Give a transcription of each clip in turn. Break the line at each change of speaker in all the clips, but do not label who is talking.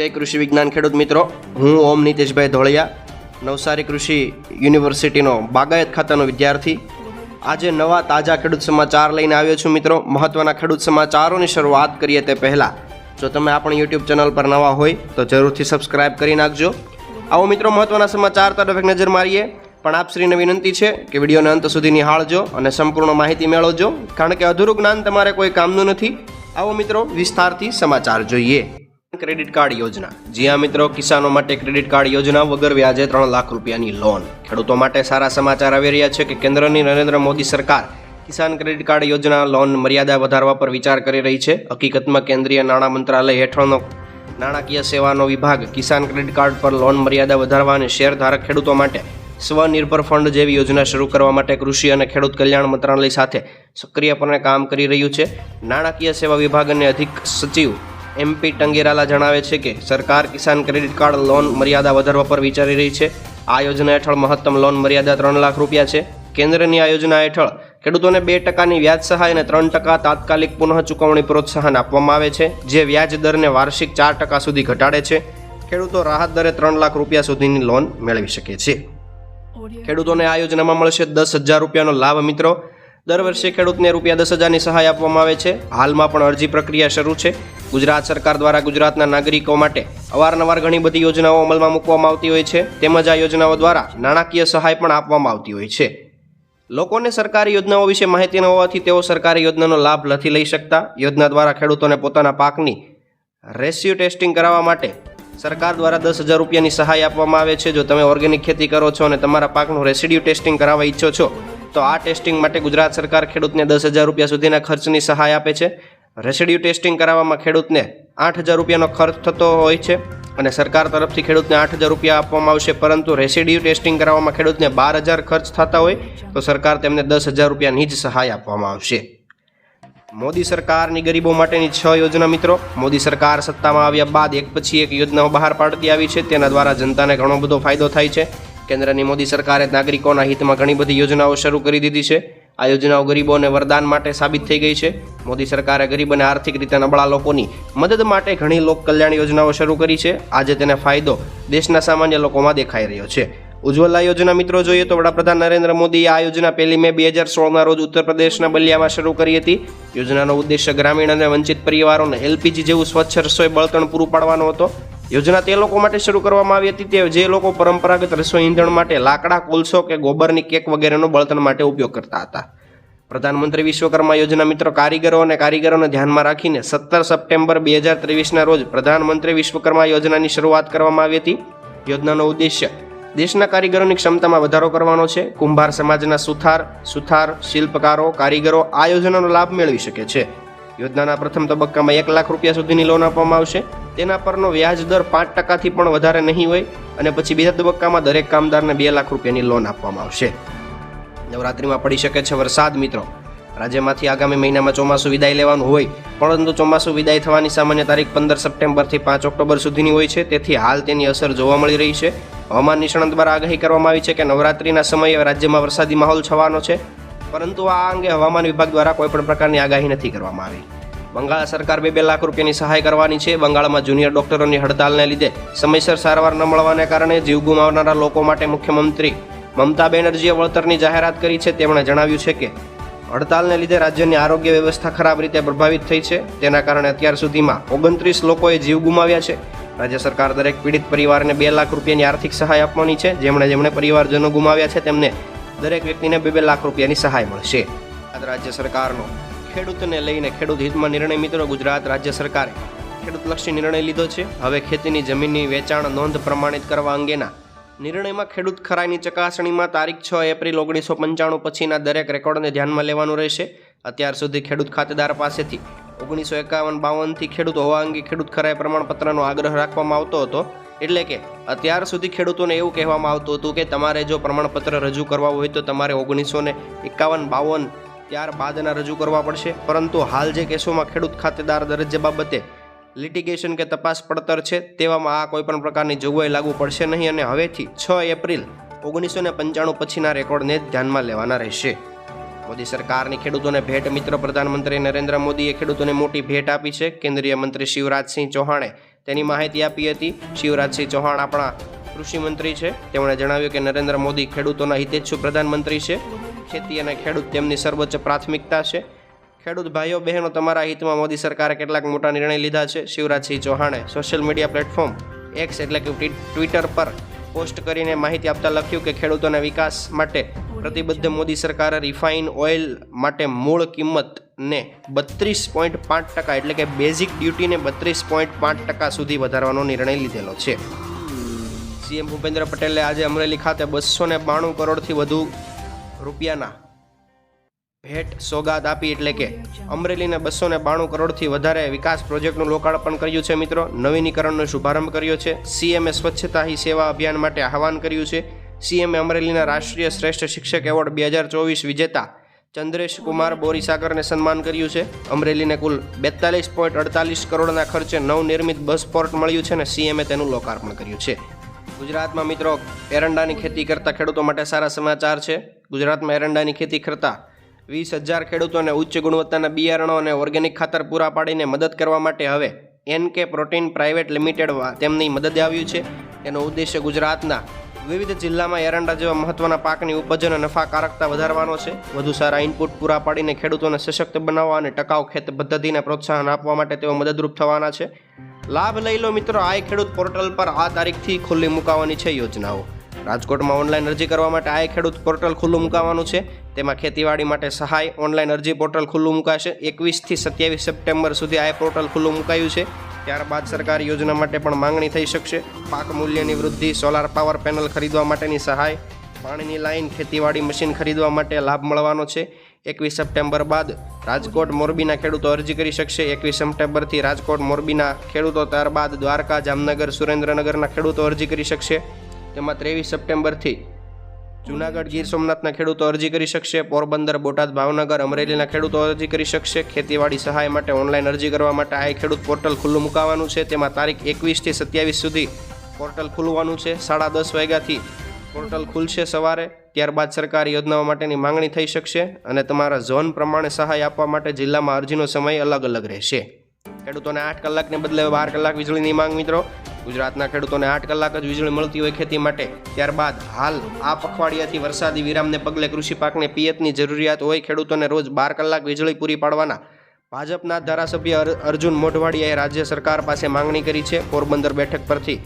જય કૃષિ વિજ્ઞાન ખેડૂત મિત્રો. હું ઓમ નીતેશભાઈ ધોળિયા, નવસારી કૃષિ યુનિવર્સિટીનો બાગાયત ખાતાનો વિદ્યાર્થી. આજે નવા તાજા ખેડૂત સમાચાર લઈને આવ્યો છું મિત્રો. મહત્ત્વના ખેડૂત સમાચારોની શરૂઆત કરીએ તે પહેલાં. જો તમે આપણી યુટ્યુબ ચેનલ પર નવા હોય, તો જરૂરથી સબસ્ક્રાઇબ કરી નાખજો. આવો મિત્રો મહત્ત્વના સમાચાર તરફ એક નજર મારીએ. પણ આપશ્રીને વિનંતી છે કે વિડીયોને અંત સુધી નિહાળજો અને સંપૂર્ણ માહિતી મેળવજો, કારણ કે અધૂરું જ્ઞાન તમારે કોઈ કામનું નથી. આવો મિત્રો વિસ્તારથી સમાચાર જોઈએ. ક્રેડિટ કાર્ડ યોજના. જી હા મિત્રો, કિસાનો માટે ક્રેડિટ કાર્ડ યોજના વગર વ્યાજે ત્રણ લાખ રૂપિયાની લોન ખેડૂતો માટે સારા સમાચાર આવી રહ્યા છે કે કેન્દ્રની નરેન્દ્ર મોદી સરકાર કિસાન ક્રેડિટ કાર્ડ યોજના લોન મર્યાદા વધારવા પર વિચાર કરી રહી છે. હકીકતમાં કેન્દ્રીય નાણાં મંત્રાલય હેઠળનો નાણાકીય સેવાનો વિભાગ કિસાન ક્રેડિટ કાર્ડ પર લોન મર્યાદા વધારવા અને શેર ધારક ખેડૂતો માટે સ્વનિર્ભર ફંડ જેવી યોજના શરૂ કરવા માટે કૃષિ અને ખેડૂત કલ્યાણ મંત્રાલય સાથે સક્રિયપણે કામ કરી રહ્યું છે. નાણાકીય સેવા વિભાગ અને અધિક સચિવ એમપી ટંગેરાલા જણાવે છે કે સરકાર કિસાન ક્રેડિટ કાર્ડ લોન મર્યાદા વધારવા પર વિચારી રહી છે. આ યોજના હેઠળ મહત્તમ લોન મર્યાદા ત્રણ લાખ રૂપિયા છે. કેન્દ્રની આ યોજના હેઠળ ખેડૂતોને બે ટકાની વ્યાજ સહાય અને ત્રણ ટકા તાત્કાલિક પુનઃ ચૂકવણી પ્રોત્સાહન આપવામાં આવે છે જે વ્યાજ દરને વાર્ષિક ચાર ટકા સુધી ઘટાડે છે. ખેડૂતો રાહત દરે ત્રણ લાખ રૂપિયા સુધીની લોન મેળવી શકે છે. ખેડૂતોને આ યોજનામાં મળશે દસ હજાર રૂપિયાનો લાભ મિત્રો. દર વર્ષે ખેડૂતને રૂપિયા દસ હજારની સહાય આપવામાં આવે છે. હાલમાં પણ અરજી પ્રક્રિયા શરૂ છે. ગુજરાત સરકાર દ્વારા ગુજરાતના નાગરિકો માટે અવારનવાર ઘણી બધી યોજનાઓ અમલમાં મૂકવામાં આવતી હોય છે. તેમજ આ યોજનાઓ દ્વારા નાણાકીય સહાય પણ આપવામાં આવતી હોય છે. લોકોને સરકારી યોજનાઓ વિશે માહિતી ન હોવાથી તેઓ સરકારી યોજનાનો લાભ નથી લઈ શકતા. યોજના દ્વારા ખેડૂતોને પોતાના પાકની રેસ્યુ ટેસ્ટિંગ કરાવવા માટે સરકાર દ્વારા દસ હજાર રૂપિયાની સહાય આપવામાં આવે છે. જો તમે ઓર્ગેનિક ખેતી કરો છો અને તમારા પાકનું રેસિડ્યુ ટેસ્ટિંગ કરાવવા ઈચ્છો છો, તો આ ટેસ્ટિંગ માટે ગુજરાત સરકાર ખેડૂતને દસ હજાર રૂપિયા સુધીના ખર્ચની સહાય આપે છે. રેસિડ્યુ ટેસ્ટિંગ કરાવવામાં ખેડૂતને આઠ હજાર રૂપિયાનો ખર્ચ થતો હોય છે અને સરકાર તરફથી ખેડૂતને આઠ હજાર રૂપિયા આપવામાં આવશે, પરંતુ રેસિડ્યુ ટેસ્ટિંગ કરાવવામાં ખેડૂતને બાર હજાર ખર્ચ થતા હોય, તો સરકાર તેમને દસ હજાર રૂપિયાની જ સહાય આપવામાં આવશે. મોદી સરકારની ગરીબો માટેની છ યોજના મિત્રો. મોદી સરકાર સત્તામાં આવ્યા બાદ એક પછી એક યોજનાઓ બહાર પાડતી આવી છે. તેના દ્વારા જનતાને ઘણો બધો ફાયદો થાય છે. કેન્દ્રની મોદી સરકારે નાગરિકોના હિતમાં ઘણી બધી યોજનાઓ શરૂ કરી દીધી છે. આ યોજનાઓ ગરીબોને વરદાન માટે સાબિત થઈ ગઈ છે. મોદી સરકારે ગરીબ અને આર્થિક રીતે નબળા લોકોની મદદ માટે ઘણી લોક કલ્યાણ યોજનાઓ શરૂ કરી છે. આજે તેને ફાયદો દેશના સામાન્ય લોકોમાં દેખાઈ રહ્યો છે. ઉજ્જવલા યોજના મિત્રો, જોઈએ તો વડાપ્રધાન નરેન્દ્ર મોદીએ આ યોજના પહેલી મે બે હજાર સોળના રોજ ઉત્તર પ્રદેશના બલિયામાં શરૂ કરી હતી. યોજનાનો ઉદ્દેશ્ય ગ્રામીણ અને વંચિત પરિવારોને એલપીજી જેવું સ્વચ્છ રસોઈ બળતણ પૂરું પાડવાનો હતો. યોજના તે લોકો માટે શરૂ કરવામાં આવી હતી. તે જે લોકો પરંપરાગત રસોઈ ઈંધણ માટે લાકડા, કોલસો કે ગોબરની કેક વગેરેનો બળતણ માટે ઉપયોગ કરતા હતા. પ્રધાનમંત્રી વિશ્વકર્મા યોજના મિત્રો કારીગરો અને કારીગરોને ધ્યાનમાં રાખીને સત્તર સપ્ટેમ્બર બે હજાર ત્રેવીસના રોજ પ્રધાનમંત્રી વિશ્વકર્મા યોજનાની શરૂઆત કરવામાં આવી હતી. યોજનાનો ઉદ્દેશ્ય દેશના કારીગરોની ક્ષમતામાં વધારો કરવાનો છે. કુંભાર સમાજના સુથાર સુથાર, શિલ્પકારો, કારીગરો આ યોજનાનો લાભ મેળવી શકે છે. યોજનાના પ્રથમ તબક્કામાં એક લાખ રૂપિયા સુધીની લોન આપવામાં આવશે. તેના પરનો વ્યાજ દર પાંચ ટકાથી પણ વધારે નહીં હોય અને પછી બીજા તબક્કામાં દરેક કામદારને બે લાખ રૂપિયાની લોન આપવામાં આવશે. નવરાત્રિમાં પડી શકે છે વરસાદ, મિત્રો. રાજ્યમાંથી આગામી મહિનામાં ચોમાસું વિદાય લેવાનું હોય, પરંતુ ચોમાસું વિદાય થવાની સામાન્ય તારીખ પંદર સપ્ટેમ્બરથી પાંચ ઓક્ટોબર સુધીની હોય છે. તેથી હાલ તેની અસર જોવા મળી રહી છે. હવામાન નિષ્ણાંત દ્વારા આગાહી કરવામાં આવી છે કે નવરાત્રિના સમયે રાજ્યમાં વરસાદી માહોલ છવાનો છે. પરંતુ આ અંગે હવામાન વિભાગ દ્વારા કોઈપણ પ્રકારની આગાહી નથી કરવામાં આવી. બંગાળ સરકાર બે બે લાખ રૂપિયાની સહાય કરવાની છે. બંગાળમાં જુનિયર ડોક્ટરોની હડતાલને લીધે સમયસર સારવાર ન મળવાને કારણે જીવ ગુમાવનારા લોકો માટે મુખ્યમંત્રી મમતા બેનર્જીએ વળતરની જાહેરાત કરી છે. તેમણે જણાવ્યું છે કે, હડતાલને લીધે રાજ્યની આરોગ્ય વ્યવસ્થા ખરાબ રીતે પ્રભાવિત થઈ છે. તેના કારણે અત્યાર સુધીમાં ઓગણત્રીસ લોકોએ જીવ ગુમાવ્યા છે. રાજ્ય સરકાર દરેક પીડિત પરિવારને બે લાખ રૂપિયાની આર્થિક સહાય આપવાની છે. જેમણે જેમણે પરિવારજનો ગુમાવ્યા છે, તેમને દરેક વ્યક્તિને બે બે લાખ રૂપિયાની સહાય મળશે. ગુજરાત રાજ્ય સરકારનો ખેડૂતને લઈને ખેડૂત હિતમાં નિર્ણય મિત્રો, ગુજરાત રાજ્ય સરકારે ખેડૂતલક્ષી નિર્ણય લીધો છે. હવે ખેતીની જમીનની વેચાણ નોંધ પ્રમાણિત કરવા અંગેના નિર્ણયમાં ખેડૂત ખરાઈની ચકાસણીમાં તારીખ છ એપ્રિલ ઓગણીસો પંચાણું પછીના દરેક રેકોર્ડને ધ્યાનમાં લેવાનું રહેશે. અત્યાર સુધી ખેડૂત ખાતેદાર પાસેથી ઓગણીસો એકાવન બાવનથી ખેડૂત હોવા અંગે ખેડૂત ખરાઈ પ્રમાણપત્રનો આગ્રહ રાખવામાં આવતો હતો. એટલે કે અત્યાર સુધી ખેડૂતોને એવું કહેવામાં આવતું હતું કે તમારે જો પ્રમાણપત્ર રજૂ કરવા હોય તો તમારે ઓગણીસો ને એકાવન બાવન ત્યારબાદના રજૂ કરવા પડશે. પરંતુ હાલ જે કેસોમાં ખેડૂત ખાતેદાર દરજ્જા બાબતે લિટિગેશન કે તપાસ પડતર છે તેવામાં આ કોઈપણ પ્રકારની જોગવાઈ લાગુ પડશે નહીં અને હવેથી છ એપ્રિલ ઓગણીસો ને પંચાણું પછીના રેકોર્ડને ધ્યાનમાં લેવાના રહેશે. મોદી સરકારની ખેડૂતોને ભેટ મિત્ર પ્રધાનમંત્રી નરેન્દ્ર મોદીએ ખેડૂતોને મોટી ભેટ આપી છે. કેન્દ્રીય મંત્રી શિવરાજસિંહ ચૌહાણે તેની માહિતી આપી હતી. શિવરાજસિંહ ચૌહાણ આપણા કૃષિમંત્રી છે. તેમણે જણાવ્યું કે નરેન્દ્ર મોદી ખેડૂતોના હિતેચ્છુ પ્રધાનમંત્રી છે. ખેતી અને ખેડૂત તેમની સર્વોચ્ચ પ્રાથમિકતા છે. ખેડૂત ભાઈઓ, બહેનો, તમારા હિતમાં મોદી સરકારે કેટલાક મોટા નિર્ણય લીધા છે. શિવરાજસિંહ ચૌહાણે સોશિયલ મીડિયા પ્લેટફોર્મ એક્સ એટલે કે ટ્વિટર પર પોસ્ટ કરીને માહિતી આપતા લખ્યું કે ખેડૂતોના વિકાસ માટે પ્રતિબદ્ધ મોદી સરકારે રિફાઇન ઓઇલ માટે મૂળ કિંમતને બત્રીસ પોઈન્ટ પાંચ ટકા, એટલે કે બેઝિક ડ્યુટીને બત્રીસ પોઈન્ટ પાંચ ટકા સુધી વધારવાનો નિર્ણય લીધેલો છે. સીએમ ભૂપેન્દ્ર પટેલે આજે અમરેલી ખાતે બસો ને બાણું કરોડથી વધુ રૂપિયાના ભેટ સોગાદ આપી, એટલે કે અમરેલીને બસો ને બાણું કરોડથી વધારે વિકાસ પ્રોજેક્ટનું લોકાર્પણ કર્યું છે મિત્રો. નવીનીકરણનો શુભારંભ કર્યો છે. સીએમએ સ્વચ્છતા હી સેવા અભિયાન માટે આહવાન કર્યું છે. સીએમએ અમરેલીના રાષ્ટ્રીય શ્રેષ્ઠ શિક્ષક એવોર્ડ બે હજાર ચોવીસ વિજેતા ચંદ્રેશ કુમાર બોરીસાગરને સન્માન કર્યું છે. અમરેલીને કુલ બેતાલીસ પોઈન્ટ અડતાલીસ કરોડના ખર્ચે નવનિર્મિત બસ પોર્ટ મળ્યું છે અને સીએમએ તેનું લોકાર્પણ કર્યું છે. ગુજરાતમાં મિત્રો, એરંડાની ખેતી કરતા ખેડૂતો માટે સારા સમાચાર છે. ગુજરાતમાં એરંડાની ખેતી કરતા વીસ હજાર ખેડૂતોને ઉચ્ચ ગુણવત્તાના બિયારણો અને ઓર્ગેનિક ખાતર પૂરા પાડીને મદદ કરવા માટે હવે એનકે પ્રોટીન પ્રાઇવેટ લિમિટેડ તેમની મદદે આવ્યું છે. તેનો ઉદ્દેશ્ય ગુજરાતના વિવિધ જિલ્લામાં એરંડા જેવા મહત્વના પાકની ઉપજ અને નફાકારકતા વધારવાનો છે. વધુ સારા ઇનપુટ પૂરા પાડીને ખેડૂતોને સશક્ત બનાવવા અને ટકાઉ ખેત પદ્ધતિને પ્રોત્સાહન આપવા માટે તેઓ મદદરૂપ થવાના છે. લાભ લઈ લો મિત્રો, આ ખેડૂત પોર્ટલ પર આ તારીખથી ખુલ્લી મુકાવાની છે યોજનાઓ. રાજકોટમાં ઓનલાઈન અરજી કરવા માટે આ ખેડૂત પોર્ટલ ખુલ્લું મુકાવાનું છે. તેમાં ખેતીવાડી માટે સહાય ઓનલાઈન અરજી પોર્ટલ ખુલ્લું મુકાશે. એકવીસથી સત્યાવીસ સપ્ટેમ્બર સુધી આ પોર્ટલ ખુલ્લું મુકાયું છે. ત્યારબાદ સરકારી યોજના માટે પણ માંગણી થઈ શકશે. પાક મૂલ્યની વૃદ્ધિ સોલાર પાવર પેનલ ખરીદવા માટેની સહાય, પાણીની લાઈન ખેતીવાડી મશીન ખરીદવા માટે લાભ મળવાનો છે. એકવીસ સપ્ટેમ્બર બાદ રાજકોટ મોરબીના ખેડૂતો અરજી કરી શકશે. એકવીસ સપ્ટેમ્બરથી રાજકોટ મોરબીના ખેડૂતો, ત્યારબાદ દ્વારકા, જામનગર, સુરેન્દ્રનગરના ખેડૂતો અરજી કરી શકશે. તેમાં ત્રેવીસ સપ્ટેમ્બરથી જુનાગઢ ગીર સોમનાથના ખેડૂતો અરજી કરી શકશે, પોરબંદર, બોટાદ, ભાવનગર, અમરેલીના ખેડૂતો અરજી કરી શકશે. ખેતીવાડી સહાય માટે ઓનલાઈન અરજી કરવા માટે આ ખેડૂત પોર્ટલ ખુલ્લું મુકાવાનું છે. તેમાં તારીખ એકવીસથી સત્યાવીસ સુધી પોર્ટલ ખુલવાનું છે. સાડા દસ વાગ્યાથી પોર્ટલ ખુલશે સવારે. ત્યારબાદ સરકારી યોજનાઓ માટેની માંગણી થઈ શકશે અને તમારા ઝોન પ્રમાણે સહાય આપવા માટે જિલ્લામાં અરજીનો સમય અલગ અલગ રહેશે. ખેડૂતોને આઠ કલાકને બદલે બાર કલાક વીજળીની માંગ મિત્રો. ગુજરાતના ખેડૂતોને આઠ કલાક જ વીજળી મળતી હોય ખેતી માટે. ત્યારબાદ હાલ આ પખવાડિયાથી વરસાદી વિરામને પગલે કૃષિ પાકને પિયતની જરૂરિયાત હોય ખેડૂતોને રોજ બાર કલાક વીજળી પૂરી પાડવાના. ભાજપના ધારાસભ્ય અર- અર્જુન મોઢવાડિયાએ રાજ્ય સરકાર પાસે માંગણી કરી છે પોરબંદર બેઠક પરથી.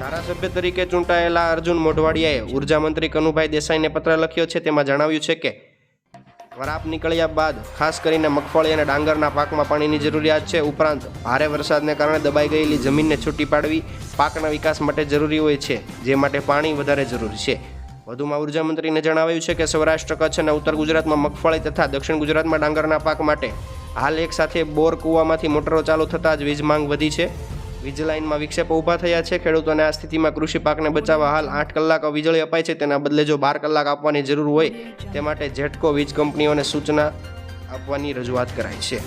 ધારાસભ્ય તરીકે ચૂંટાયેલા અર્જુન મોઢવાડિયાએ ઊર્જા મંત્રી કનુભાઈ દેસાઈને પત્ર લખ્યો છે. તેમાં જણાવ્યું છે કે વરાપ નીકળ્યા બાદ, ખાસ કરીને મગફળી અને ડાંગરના પાકમાં પાણીની જરૂરિયાત છે, ઉપરાંત ભારે વરસાદને કારણે દબાઈ ગયેલી જમીનને છૂટી પાડવી પાકના વિકાસ માટે જરૂરી હોય છે, જે માટે પાણી વધારે જરૂરી છે. વધુમાં ઊર્જા મંત્રીને જણાવ્યું છે કે સૌરાષ્ટ્ર, કચ્છ અને ઉત્તર ગુજરાતમાં મગફળી તથા દક્ષિણ ગુજરાતમાં ડાંગરના પાક માટે હાલ એક સાથે બોર કૂવામાંથી મોટરો ચાલુ થતાં જ વીજ માંગ વધી છે. વીજ લાઇનમાં વિક્ષેપો ઊભા થયા છે. ખેડૂતોને આ સ્થિતિમાં કૃષિ પાકને બચાવવા હાલ આઠ કલાક વીજળી અપાય છે. તેના બદલે જો બાર કલાક આપવાની જરૂર હોય, તે માટે જેટકો વીજ કંપનીઓને સૂચના આપવાની રજૂઆત કરાઈ છે.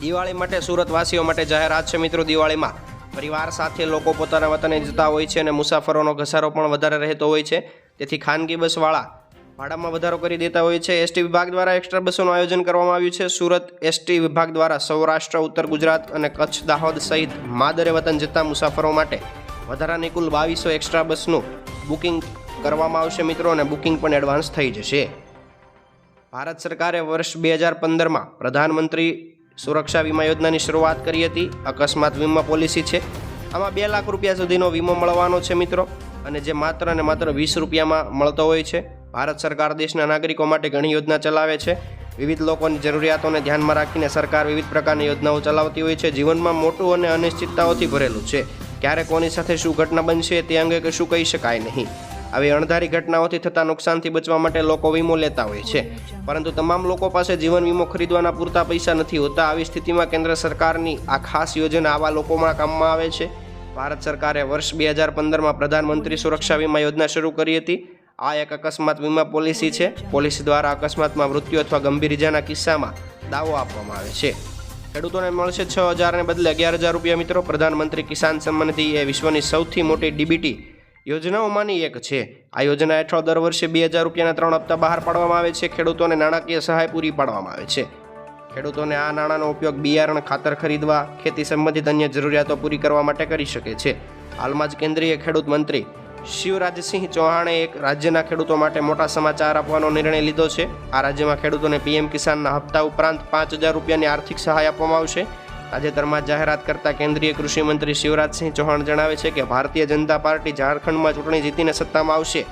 દિવાળી માટે સુરતવાસીઓ માટે જાહેરાત છે મિત્રો દિવાળીમાં. પરિવાર સાથે લોકો પોતાના વતને જતા હોય છે અને મુસાફરોનો ઘસારો પણ વધારે રહેતો હોય છે. તેથી ખાનગી બસવાળા ભાડામાં વધારો કરી દેતા હોય છે. એસટી વિભાગ દ્વારા એક્સ્ટ્રા બસોનું આયોજન કરવામાં આવ્યું છે. સુરત એસટી વિભાગ દ્વારા સૌરાષ્ટ્ર, ઉત્તર ગુજરાત અને કચ્છ દાહોદ સહિત માદરે વતન જતા મુસાફરો માટે વધારાની કુલ બાવીસો એક્સ્ટ્રા બસનું બુકિંગ કરવામાં આવશે મિત્રો અને બુકિંગ પણ એડવાન્સ થઈ જશે. ભારત સરકારે વર્ષ બે હજાર પંદરમાં પ્રધાનમંત્રી સુરક્ષા વીમા યોજનાની શરૂઆત કરી હતી. અકસ્માત વીમા પોલિસી છે. આમાં બે લાખ રૂપિયા સુધીનો વીમો મળવાનો છે મિત્રો અને જે માત્ર અને માત્ર વીસ રૂપિયામાં મળતો હોય છે. ભારત સરકાર દેશના નાગરિકો માટે ઘણી યોજના ચલાવે છે. વિવિધ લોકોની જરૂરિયાતોને ધ્યાનમાં રાખીને સરકાર વિવિધ પ્રકારની યોજનાઓ ચલાવતી હોય છે. જીવનમાં મોટું અને અનિશ્ચિતતાઓથી ભરેલું છે. ક્યારે કોની સાથે શું ઘટના બનશે તે અંગે કશું કહી શકાય નહીં. આવી અણધારી ઘટનાઓથી થતા નુકસાનથી બચવા માટે લોકો વીમો લેતા હોય છે. પરંતુ તમામ લોકો પાસે જીવન વીમો ખરીદવાના પૂરતા પૈસા નથી હોતા. આવી સ્થિતિમાં કેન્દ્ર સરકારની આ ખાસ યોજના આવા લોકોમાં કામમાં આવે છે. ભારત સરકારે વર્ષ બે હજાર પંદરમાં પ્રધાનમંત્રી સુરક્ષા વીમા યોજના શરૂ કરી હતી. આ એક અકસ્માત વીમા પોલિસી છે. પોલિસી દ્વારા અકસ્માતમાં મૃત્યુ અથવા ગંભીર ઇજાના કિસ્સામાં દાવો આપવામાં આવે છે. ખેડૂતોને મળશે છ હજારને બદલે અગિયાર હજાર રૂપિયા મિત્રો. પ્રધાનમંત્રી કિસાન સન્માન નિધિ એ વિશ્વની સૌથી મોટી ડીબીટી યોજનાઓમાંની એક છે. આ યોજના હેઠળ દર વર્ષે બે હજાર રૂપિયાના ત્રણ હપ્તા બહાર પાડવામાં આવે છે. ખેડૂતોને નાણાકીય સહાય પૂરી પાડવામાં આવે છે. ખેડૂતોને આ નાણાંનો ઉપયોગ બિયારણ, ખાતર ખરીદવા, ખેતી સંબંધિત અન્ય જરૂરિયાતો પૂરી કરવા માટે કરી શકે છે. હાલમાં જ કેન્દ્રીય ખેડૂત મંત્રી શિવરાજસિંહ ચૌહાણે એક રાજ્યના ખેડૂતો માટે મોટા સમાચાર આપવાનો નિર્ણય લીધો છે. આ રાજ્યમાં ખેડૂતોને પીએમ કિસાનના હપ્તા ઉપરાંત પાંચ હજાર રૂપિયાની આર્થિક સહાય આપવામાં આવશે. તાજેતરમાં જાહેરાત કરતા કેન્દ્રીય કૃષિમંત્રી શિવરાજસિંહ ચૌહાણ જણાવે છે કે ભારતીય જનતા પાર્ટી ઝારખંડમાં ચૂંટણી જીતીને સત્તામાં આવશે.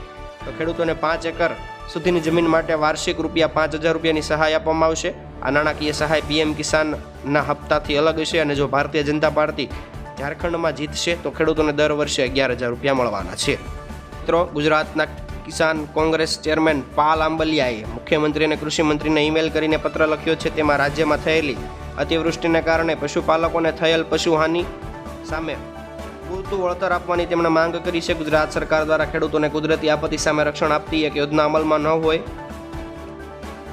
તો ખેડૂતોને પાંચ એકર સુધીની જમીન માટે વાર્ષિક રૂપિયા પાંચ હજાર રૂપિયાની સહાય આપવામાં આવશે. આ નાણાકીય સહાય પીએમ કિસાનના હપ્તાથી અલગ હશે અને જો ભારતીય જનતા પાર્ટી ઝારખંડમાં જીતશે તો ખેડૂતોને દર વર્ષે અગિયાર હજાર રૂપિયા મળવાના છે. મિત્રો, ગુજરાતના કિસાન કોંગ્રેસ ચેરમેન પાલ આંબલિયાએ મુખ્યમંત્રી અને કૃષિમંત્રીને ઈમેલ કરીને પત્ર લખ્યો છે. તેમાં રાજ્યમાં થયેલી અતિવૃષ્ટિને કારણે પશુપાલકોને થયેલ પશુહાનિ સામે પૂરતું વળતર આપવાની તેમણે માંગ કરી છે. ગુજરાત સરકાર દ્વારા ખેડૂતોને કુદરતી આપત્તિ સામે રક્ષણ આપતી એક યોજના અમલમાં ન હોય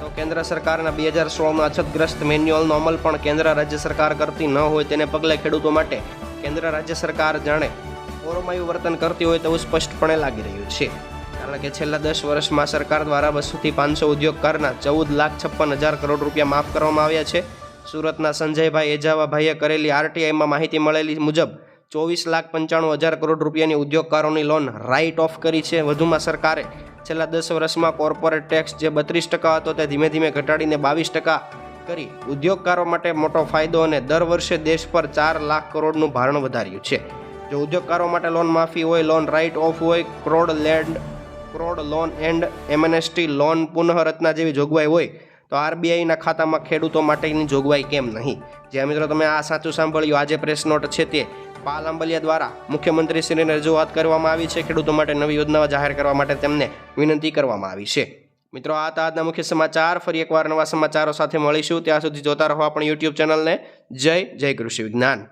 તો કેન્દ્ર સરકારના બે હજાર સોળમાં અછતગ્રસ્ત મેન્યુઅલનો અમલ પણ કેન્દ્ર રાજ્ય સરકાર કરતી ન હોય તેને પગલે ખેડૂતો માટે કેન્દ્ર રાજ્ય સરકાર જાણે કોરોમાયું વર્તન કરતી હોય તેવું સ્પષ્ટપણે લાગી રહ્યું છે. કારણ કે છેલ્લા દસ વર્ષમાં સરકાર દ્વારા બસોથી પાંચસો ઉદ્યોગકારના ચૌદ લાખ છપ્પન હજાર કરોડ રૂપિયા માફ કરવામાં આવ્યા છે. સુરતના સંજયભાઈ એજાવાભાઈએ કરેલી આરટીઆઈમાં માહિતી મળેલી મુજબ ચોવીસ લાખ પંચાણું હજાર કરોડ રૂપિયાની ઉદ્યોગકારોની લોન રાઇટ ઓફ કરી છે. વધુમાં સરકારે છેલ્લા દસ વર્ષમાં કોર્પોરેટ ટેક્સ જે બત્રીસ ટકા હતો તે ધીમે ધીમે ઘટાડીને બાવીસ ટકા કરી ઉદ્યોગકારો માટે મોટો ફાયદો અને દર વર્ષે દેશ પર ચાર લાખ કરોડનું ભારણ વધાર્યું છે. જો ઉદ્યોગકારો માટે લોન માફી હોય, લોન રાઇટ ઓફ હોય crop land crop loan and એમએનએસટી loan પુનઃરચના જેવી જોગવાઈ હોય, તો આરબીઆઈના ખાતામાં ખેડૂતો માટેની જોગવાઈ કેમ નહીં? જે મિત્રો તમે આ સાચું સાંભળ્યું, આજે પ્રેસ નોટ છે તે પાલ આંબલિયા દ્વારા મુખ્યમંત્રીશ્રીને રજૂઆત કરવામાં આવી છે. ખેડૂતો માટે નવી યોજનાઓ જાહેર કરવા માટે તેમને વિનંતી કરવામાં આવી છે. મિત્રો, આ હતા આજના મુખ્ય સમાચાર. ફરી એકવાર નવા સમાચારો સાથે મળીશું. ત્યાં સુધી જોતા રહો આપણી યુટ્યુબ ચેનલને. જય જય કૃષિ વિજ્ઞાન.